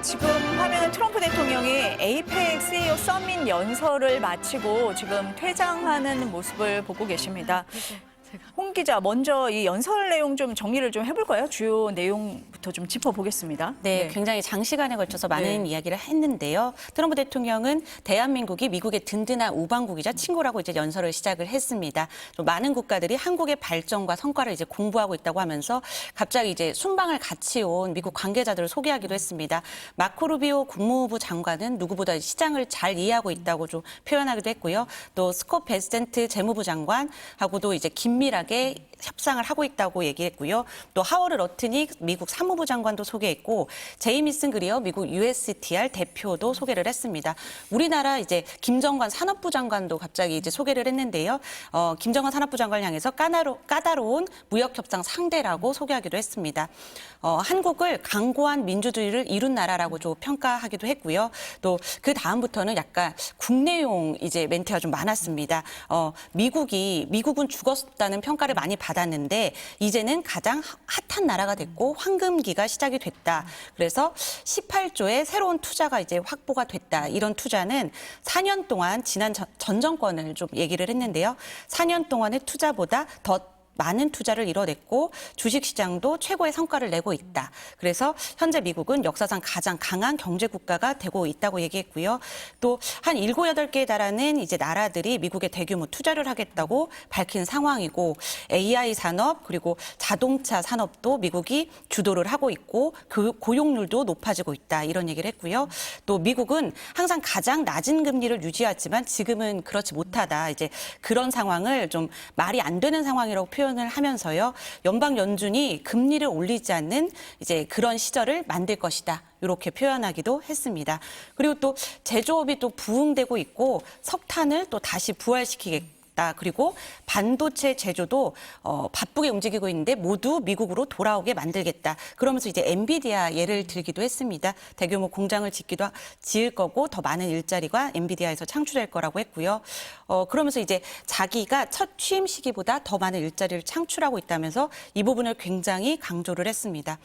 네, 지금 화면은 트럼프 대통령이 에이펙 CEO 서밋 연설을 마치고 지금 퇴장하는 모습을 보고 계십니다. 홍 기자, 먼저 이 연설 내용 좀 정리를 좀 해볼까요? 주요 내용부터 좀 짚어보겠습니다. 네, 굉장히 장시간에 걸쳐서 많은 네. 이야기를 했는데요. 트럼프 대통령은 대한민국이 미국의 든든한 우방국이자 친구라고 이제 연설을 시작을 했습니다. 좀 많은 국가들이 한국의 발전과 성과를 이제 공부하고 있다고 하면서 갑자기 이제 순방을 같이 온 미국 관계자들을 소개하기도 했습니다. 마코 루비오 국무부 장관은 누구보다 시장을 잘 이해하고 있다고 좀 표현하기도 했고요. 또 스콧 베센트 재무부 장관하고도 이제 긴밀하게 협상을 하고 있다고 얘기했고요. 또 하워드 러트닉 미국 사무부 장관도 소개했고 제이미슨 그리어 미국 USTR 대표도 소개를 했습니다. 우리나라 이제 김정관 산업부 장관도 갑자기 이제 소개를 했는데요. 어, 김정관 산업부 장관을 향해서 까다로, 까다로운 무역 협상 상대라고 소개하기도 했습니다. 어, 한국을 강고한 민주주의를 이룬 나라라고 좀 평가하기도 했고요. 또 그 다음부터는 약간 국내용 이제 멘트가 좀 많았습니다. 어, 미국이 미국은 죽었다는 평가를 많이 받았는데 이제는 가장 핫한 나라가 됐고 황금기가 시작이 됐다. 그래서 18조의 새로운 투자가 이제 확보가 됐다. 이런 투자는 4년 동안 지난 전, 전 정권을 좀 얘기를 했는데요. 4년 동안의 투자보다 더 많은 투자를 이뤄냈고 주식 시장도 최고의 성과를 내고 있다. 그래서 현재 미국은 역사상 가장 강한 경제 국가가 되고 있다고 얘기했고요. 또한 일곱 여덟 개에 달하는 이제 나라들이 미국에 대규모 투자를 하겠다고 밝힌 상황이고 AI 산업 그리고 자동차 산업도 미국이 주도를 하고 있고 교- 고용률도 높아지고 있다. 이런 얘기를 했고요. 또 미국은 항상 가장 낮은 금리를 유지하지만 지금은 그렇지 못하다. 이제 그런 상황을 좀 말이 안 되는 상황이라고 표현 을 하면서요. 연방 연준이 금리를 올리지 않는 이제 그런 시절을 만들 것이다. 이렇게 표현하기도 했습니다. 그리고 또 제조업이 또 부흥되고 있고 석탄을 또 다시 부활시키겠 다. 그리고 반도체 제조도 어, 바쁘게 움직이고 있는데 모두 미국으로 돌아오게 만들겠다. 그러면서 이제 엔비디아 예를 들기도 했습니다. 대규모 공장을 짓기도 하- 지을 거고 더 많은 일자리가 엔비디아에서 창출될 거라고 했고요. 어, 그러면서 이제 자기가 첫 취임 시기보다 더 많은 일자리를 창출하고 있다면서 이 부분을 굉장히 강조를 했습니다.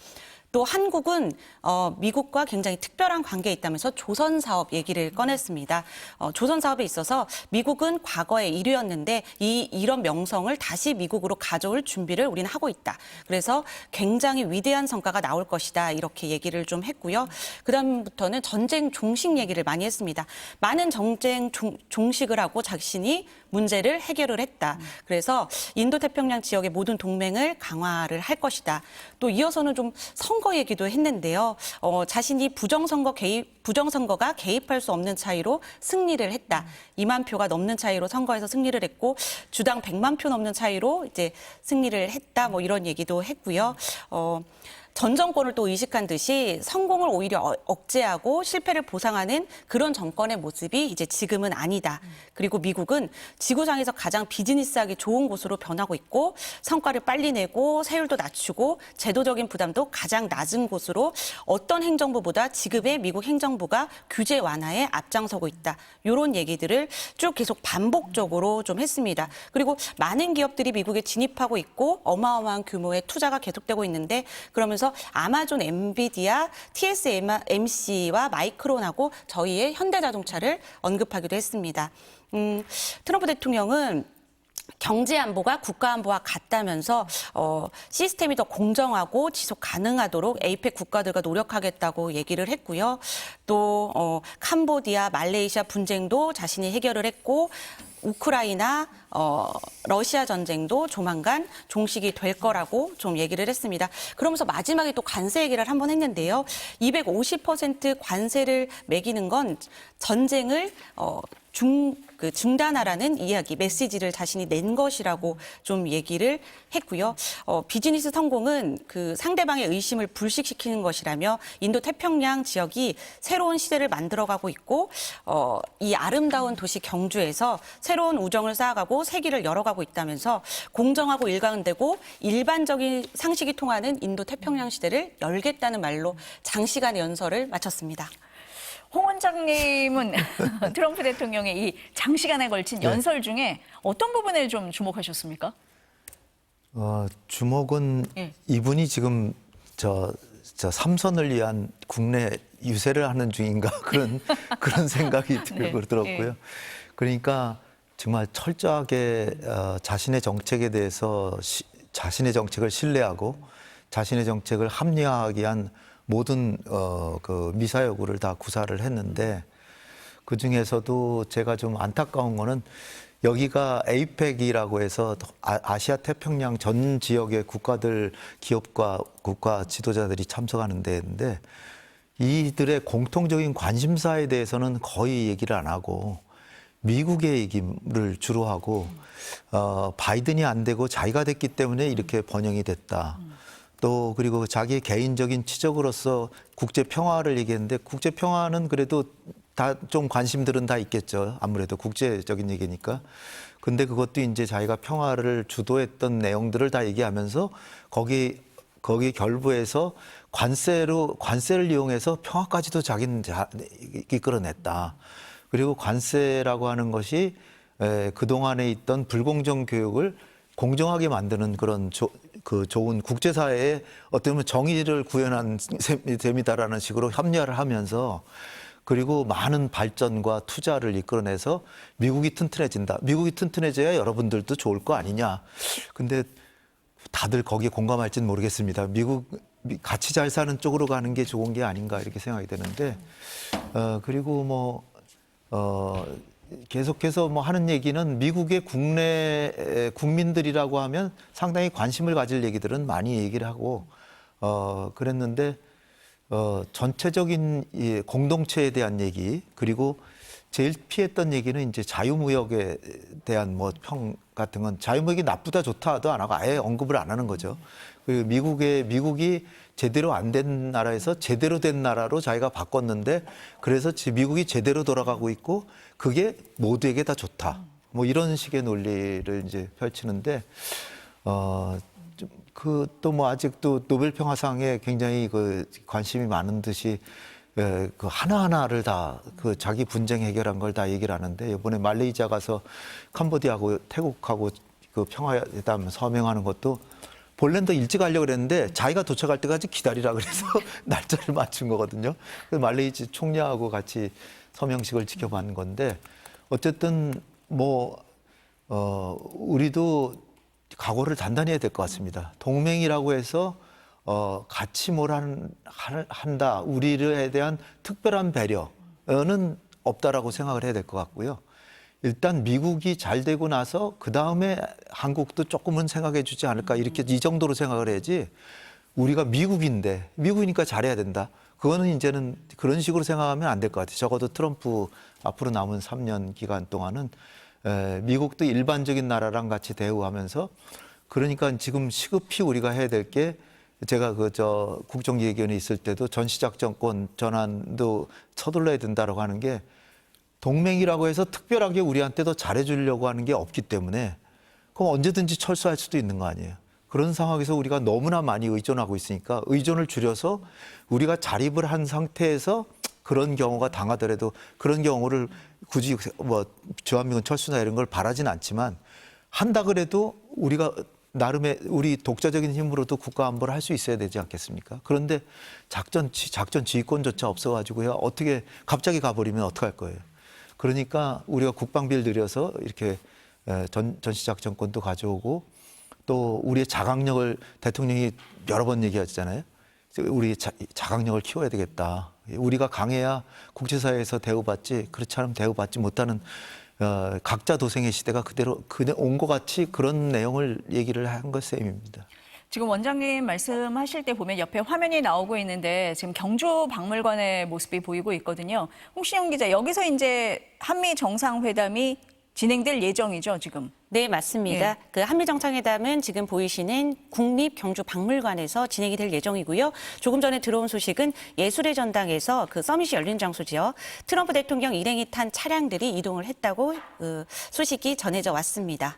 또 한국은 어, 미국과 굉장히 특별한 관계에 있다면서 조선 사업 얘기를 꺼냈습니다. 어, 조선 사업에 있어서 미국은 과거에 1위였는데 이 이런 명성을 다시 미국으로 가져올 준비를 우리는 하고 있다. 그래서 굉장히 위대한 성과가 나올 것이다. 이렇게 얘기를 좀 했고요. 그다음부터는 전쟁 종식 얘기를 많이 했습니다. 많은 전쟁 종, 종식을 하고 자신이 문제를 해결을 했다. 그래서 인도 태평양 지역의 모든 동맹을 강화를 할 것이다. 또 이어서는 좀 선거 얘기도 했는데요. 어, 자신이 부정선거 개입, 부정선거가 개입할 수 없는 차이로 승리를 했다. 2만 표가 넘는 차이로 선거에서 승리를 했고 주당 100만 표 넘는 차이로 이제 승리를 했다. 뭐 이런 얘기도 했고요. 어, 전 정권을 또 의식한 듯이 성공을 오히려 어- 억제하고 실패를 보상하는 그런 정권의 모습이 이제 지금은 아니다. 그리고 미국은 지구상에서 가장 비즈니스하기 좋은 곳으로 변하고 있고 성과를 빨리 내고 세율도 낮추고 제도적인 부담도 가장 낮은 곳으로 어떤 행정부보다 지금의 미국 행정부가 규제 완화에 앞장서고 있다. 이런 얘기들을 쭉 계속 반복적으로 좀 했습니다. 그리고 많은 기업들이 미국에 진입하고 있고 어마어마한 규모의 투자가 계속되고 있는데 그러면서 아마존, 엔비디아, TSMC와 마이크론하고 저희의 현대자동차를 언급하기도 했습니다. 음, 트럼프 대통령은 경제 안보가 국가 안보와 같다면서 어, 시스템이 더 공정하고 지속 가능하도록 에이펙 국가들과 노력하겠다고 얘기를 했고요. 또 어, 캄보디아, 말레이시아 분쟁도 자신이 해결을 했고 우크라이나, 어, 러시아 전쟁도 조만간 종식이 될 거라고 좀 얘기를 했습니다. 그러면서 마지막에 또 관세 얘기를 한번 했는데요. 250% 관세를 매기는 건 전쟁을 어, 중, 그 중단하라는 이야기, 메시지를 자신이 낸 것이라고 좀 얘기를 했고요. 어, 비즈니스 성공은 그 상대방의 의심을 불식시키는 것이라며 인도 태평양 지역이 새로운 시대를 만들어가고 있고 어, 이 아름다운 도시 경주에서 새로운 우정을 쌓아가고 세기를 열어가고 있다면서 공정하고 일관되고 일반적인 상식이 통하는 인도 태평양 시대를 열겠다는 말로 장시간의 연설을 마쳤습니다. 홍 원장님은 트럼프 대통령의 이 장시간에 걸친 네. 연설 중에 어떤 부분에 좀 주목하셨습니까? 어, 주목은 예. 이분이 지금 저 저 삼선을 위한 국내 유세를 하는 중인가 그런 그런 생각이 네, 들고 들었고요. 그러니까 정말 철저하게 어, 자신의 정책에 대해서 시, 자신의 정책을 신뢰하고 자신의 정책을 합리화하기 위한 모든 어, 그 미사 여구를 다 구사를 했는데 그 중에서도 제가 좀 안타까운 거는 여기가 에이펙이라고 해서 아- 아시아 태평양 전 지역의 국가들 기업과 국가 지도자들이 참석하는 데인데 이들의 공통적인 관심사에 대해서는 거의 얘기를 안 하고 미국의 얘기를 주로 하고 어, 바이든이 안 되고 자기가 됐기 때문에 이렇게 번영이 됐다. 또 그리고 자기 개인적인 치적으로서 국제 평화를 얘기했는데 국제 평화는 그래도 다 좀 관심들은 다 있겠죠. 아무래도 국제적인 얘기니까. 근데 그것도 이제 자기가 평화를 주도했던 내용들을 다 얘기하면서 거기 거기 결부해서 관세로 관세를 이용해서 평화까지도 자기는 자, 이끌어냈다. 그리고 관세라고 하는 것이 에, 그동안에 있던 불공정 교육을 공정하게 만드는 그런 조, 그 좋은 국제사회에 어떻게 보면 정의를 구현한 셈- 셈이다라는 식으로 합리화를 하면서 그리고 많은 발전과 투자를 이끌어내서 미국이 튼튼해진다. 미국이 튼튼해져야 여러분들도 좋을 거 아니냐. 근데 다들 거기에 공감할지는 모르겠습니다. 미국 미- 같이 잘 사는 쪽으로 가는 게 좋은 게 아닌가 이렇게 생각이 되는데 어 그리고 뭐 어 계속해서 뭐 하는 얘기는 미국의 국내 에, 국민들이라고 하면 상당히 관심을 가질 얘기들은 많이 얘기를 하고 어 그랬는데 어 전체적인 이 공동체에 대한 얘기 그리고 제일 피했던 얘기는 이제 자유무역에 대한 뭐 평 같은 건 자유무역이 나쁘다 좋다도 안 하고 아예 언급을 안 하는 거죠. 그리고 미국의 미국이 제대로 안 된 나라에서 제대로 된 나라로 자기가 바꿨는데 그래서 지- 미국이 제대로 돌아가고 있고 그게 모두에게 다 좋다. 뭐 이런 식의 논리를 이제 펼치는데 어, 그 또 뭐 아직도 노벨 평화상에 굉장히 그 관심이 많은 듯이 에, 그 하나하나를 다 그 자기 분쟁 해결한 걸 다 얘기를 하는데 이번에 말레이시아 가서 캄보디아하고 태국하고 그 평화회담 서명하는 것도 더 일찍 하려고 그랬는데 자기가 도착할 때까지 기다리라 그래서 날짜를 맞춘 거거든요. 말레이시 총리하고 같이 서명식을 지켜본 건데 어쨌든 뭐 어, 우리도 각오를 단단히 해야 될 것 같습니다. 동맹이라고 해서 어, 같이 뭘 한, 할- 한다. 우리에 대한 특별한 배려는 없다라고 생각을 해야 될 것 같고요. 일단 미국이 잘 되고 나서 그 다음에 한국도 조금은 생각해 주지 않을까 이렇게 이 정도로 생각을 해야지 우리가 미국인데 미국이니까 잘해야 된다. 그거는 이제는 그런 식으로 생각하면 안 될 것 같아요. 적어도 트럼프 앞으로 남은 3년 기간 동안은 에, 미국도 일반적인 나라랑 같이 대우하면서 그러니까 지금 시급히 우리가 해야 될게 제가 그 저 국정기획위원회 있을 때도 전시작전권 전환도 서둘러야 된다라고 하는 게 동맹이라고 해서 특별하게 우리한테 더 잘해주려고 하는 게 없기 때문에 그럼 언제든지 철수할 수도 있는 거 아니에요. 그런 상황에서 우리가 너무나 많이 의존하고 있으니까 의존을 줄여서 우리가 자립을 한 상태에서 그런 경우가 당하더라도 그런 경우를 굳이 뭐 주한미군 철수나 이런 걸 바라진 않지만 한다 그래도 우리가 나름의 우리 독자적인 힘으로도 국가 안보를 할 수 있어야 되지 않겠습니까? 그런데 작전 지- 작전 지휘권조차 없어가지고요 어떻게 갑자기 가버리면 어떡할 거예요? 그러니까 우리가 국방비를 들여서 이렇게 에, 전, 전시작전권도 가져오고 또 우리의 자강력을 대통령이 여러 번 얘기하잖아요. 우리 자, 자강력을 키워야 되겠다. 우리가 강해야 국제사회에서 대우받지 그렇지 않으면 대우받지 못하는 어, 각자 도생의 시대가 그대로 온 것 같이 그런 내용을 얘기를 한 것 셈입니다. 지금 원장님 말씀하실 때 보면 옆에 화면이 나오고 있는데 지금 경주 박물관의 모습이 보이고 있거든요. 홍신영 기자, 여기서 이제 한미 정상회담이 진행될 예정이죠, 지금. 네, 맞습니다. 예. 그 한미 정상회담은 지금 보이시는 국립 경주 박물관에서 진행이 될 예정이고요. 조금 전에 들어온 소식은 예술의 전당에서 그 서밋이 열린 장소지요. 트럼프 대통령 일행이 탄 차량들이 이동을 했다고 그 소식이 전해져 왔습니다.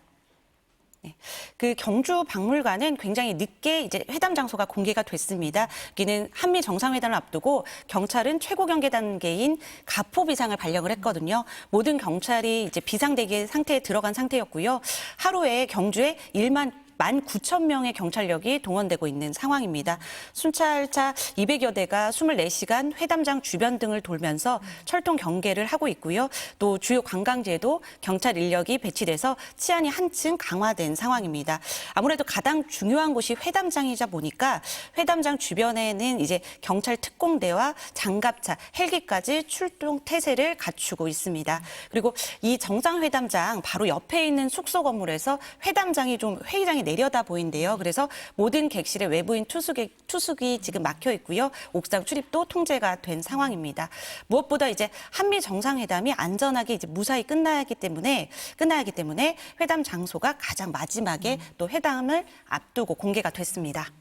네. 그 경주 박물관은 굉장히 늦게 이제 회담 장소가 공개가 됐습니다. 여기는 한미 정상회담을 앞두고 경찰은 최고 경계 단계인 가포 비상을 발령을 했거든요. 모든 경찰이 이제 비상 대기 상태에 들어간 상태였고요. 하루에 경주에 1만 만 9천 명의 경찰력이 동원되고 있는 상황입니다. 순찰차 200여 대가 24시간 회담장 주변 등을 돌면서 철통 경계를 하고 있고요. 또 주요 관광지에도 경찰 인력이 배치돼서 치안이 한층 강화된 상황입니다. 아무래도 가장 중요한 곳이 회담장이자 보니까 회담장 주변에는 이제 경찰 특공대와 장갑차, 헬기까지 출동 태세를 갖추고 있습니다. 그리고 이 정상회담장 바로 옆에 있는 숙소 건물에서 회담장이 좀 회의장이 내려다 보인대요. 그래서 모든 객실의 외부인 투숙이, 투숙이 지금 막혀 있고요. 옥상 출입도 통제가 된 상황입니다. 무엇보다 이제 한미 정상회담이 안전하게 이제 무사히 끝나야기 때문에 끝나야기 때문에 회담 장소가 가장 마지막에 또 회담을 앞두고 공개가 됐습니다.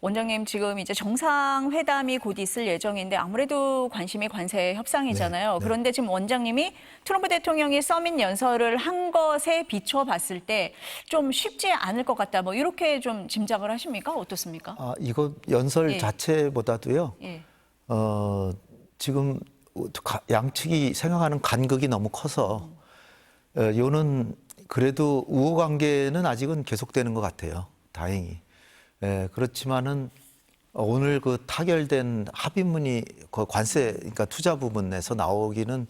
원장님 지금 이제 정상회담이 곧 있을 예정인데 아무래도 관심이 관세 협상이잖아요. 네, 네. 그런데 지금 원장님이 트럼프 대통령이 서밋 연설을 한 것에 비춰 봤을 때 좀 쉽지 않을 것 같다. 뭐 이렇게 좀 짐작을 하십니까? 어떻습니까? 아, 이거 연설 예. 자체보다도요. 예. 어, 지금 가- 양측이 생각하는 간극이 너무 커서 어, 요는 그래도 우호 관계는 아직은 계속되는 것 같아요. 다행히. 예, 그렇지만은 오늘 그 타결된 합의문이 그 관세 그러니까 투자 부분에서 나오기는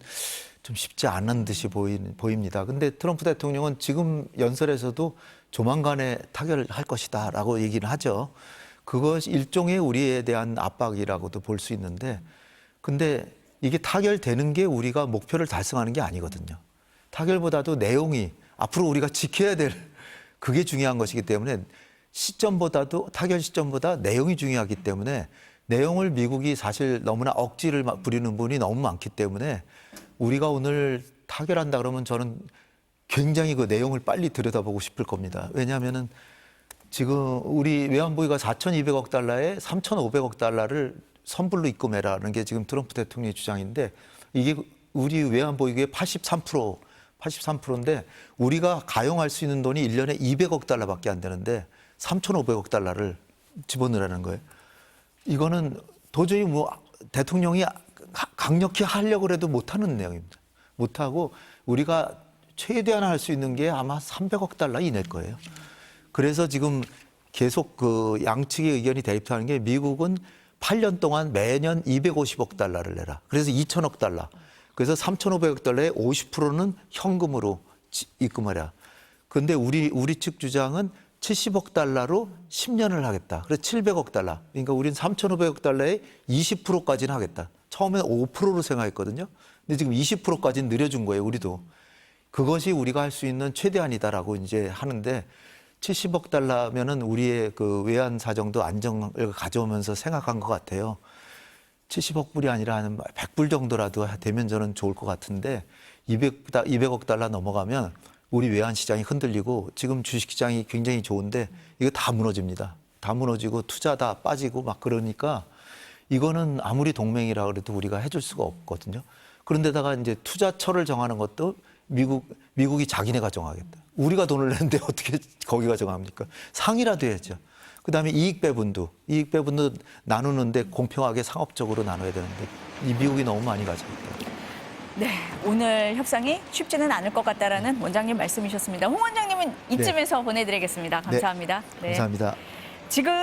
좀 쉽지 않은 듯이 보이, 보입니다. 근데 트럼프 대통령은 지금 연설에서도 조만간에 타결할 것이다라고 얘기를 하죠. 그것이 일종의 우리에 대한 압박이라고도 볼 수 있는데 근데 이게 타결되는 게 우리가 목표를 달성하는 게 아니거든요. 타결보다도 내용이 앞으로 우리가 지켜야 될 그게 중요한 것이기 때문에 시점보다도 타결 시점보다 내용이 중요하기 때문에 내용을 미국이 사실 너무나 억지를 막 부리는 분이 너무 많기 때문에 우리가 오늘 타결한다 그러면 저는 굉장히 그 내용을 빨리 들여다보고 싶을 겁니다. 왜냐하면은 지금 우리 외환보유가 4,200억 달러에 3,500억 달러를 선불로 입금해라는 게 지금 트럼프 대통령의 주장인데 이게 우리 외환보유의 83% 83%인데 우리가 가용할 수 있는 돈이 1년에 200억 달러밖에 안 되는데 3,500억 달러를 집어넣으라는 거예요. 이거는 도저히 뭐 대통령이 가- 강력히 하려고 해도 못하는 내용입니다. 못하고 우리가 최대한 할 수 있는 게 아마 300억 달러 이내일 거예요. 그래서 지금 계속 그 양측의 의견이 대립하는 게 미국은 8년 동안 매년 250억 달러를 내라. 그래서 2천억 달러. 그래서 3,500억 달러의 50%는 현금으로 지- 입금하라. 근데 우리 우리 측 주장은 70억 달러로 10년을 하겠다. 그래서 700억 달러. 그러니까 우리는 3,500억 달러에 20%까지는 하겠다. 처음에는 5%로 생각했거든요. 근데 지금 20%까지는 늘려준 거예요, 우리도. 그것이 우리가 할 수 있는 최대한이다라고 이제 하는데 70억 달러면은 우리의 그 외환 사정도 안정을 가져오면서 생각한 것 같아요. 70억 불이 아니라 한 100불 정도라도 되면 저는 좋을 것 같은데 200, 200억 달러 넘어가면 우리 외환 시장이 흔들리고 지금 주식 시장이 굉장히 좋은데 이거 다 무너집니다. 다 무너지고 투자 다 빠지고 막 그러니까 이거는 아무리 동맹이라 그래도 우리가 해줄 수가 없거든요. 그런데다가 이제 투자처를 정하는 것도 미국 미국이 자기네가 정하겠다. 우리가 돈을 내는데 어떻게 거기가 정합니까? 상이라도 해야죠. 그다음에 이익 배분도 이익 배분도 나누는데 공평하게 상업적으로 나눠야 되는데 이 미국이 너무 많이 가지고 있다. 네, 오늘 협상이 쉽지는 않을 것 같다라는 원장님 말씀이셨습니다. 홍 원장님은 이쯤에서 보내드리겠습니다. 감사합니다. 네. 감사합니다. 지금